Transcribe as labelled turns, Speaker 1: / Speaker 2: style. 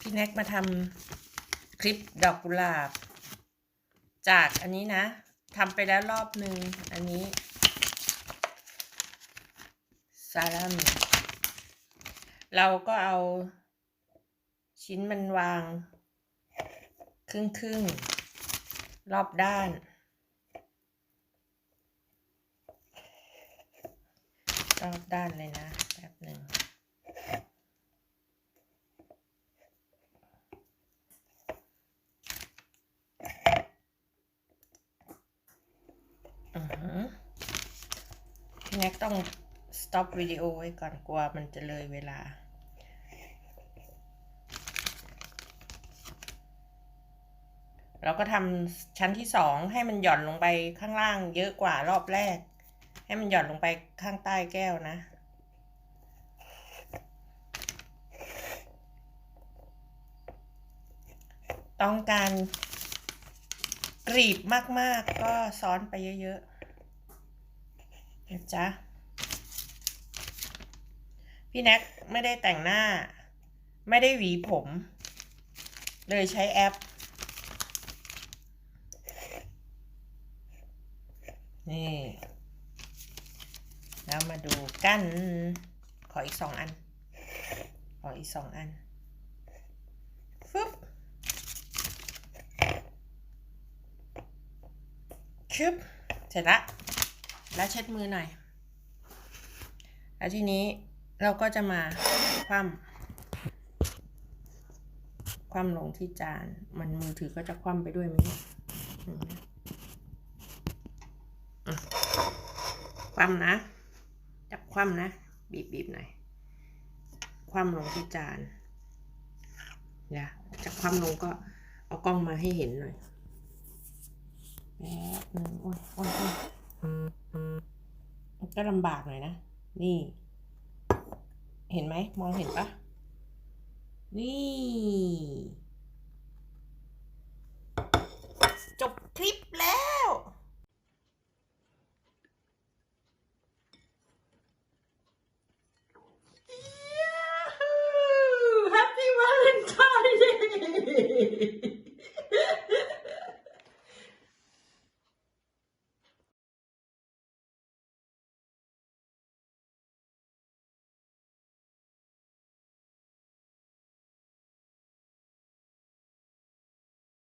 Speaker 1: พี่แน็กมาทำคลิปดอกกุหลาบ จากอันนี้นะทำไปแล้วรอบหนึ่งอันนี้ซาลัมเราก็เอาชิ้นมันวาง ครึ่งครึ่งรอบด้าน รอบด้านเลยนะแป๊บหนึ่งือแน็กต้อง stop วิดีโอไว้ก่อนกลัวมันจะเลยเวลา เราก็ทำชั้นที่สองให้มันหย่อนลงไปข้างล่างเยอะกว่ารอบแรก ให้มันหย่อนลงไปข้างใต้แก้วนะต้องการกรีบมาก ๆ ก็ซ้อนไปเยอะ ๆ นะจ๊ะ พี่แน็กไม่ได้แต่งหน้า ไม่ได้หวีผม เลยใช้แอป นี่ แล้วมาดูกัน ขออีกสองอัน ขออีกสองอัน ฟึบชึบเสร็จละ แล้วเช็ดมือหน่อย แล้วทีนี้เราก็จะมาคว่ำคว่ำลงที่จาน มันมือถือก็จะคว่ำไปด้วยไหมเนี่ยคว่ำนะ จับคว่ำนะ บีบบีบหน่อย คว่ำลงที่จานอย่าจะคว่ำลงก็เอากล้องมาให้เห็นหน่อยแป๊บหนึงโอ้ยโอ้ย ก็ลำบากหน่อยนะ นี่ เห็นไหม มองเห็นปะนี่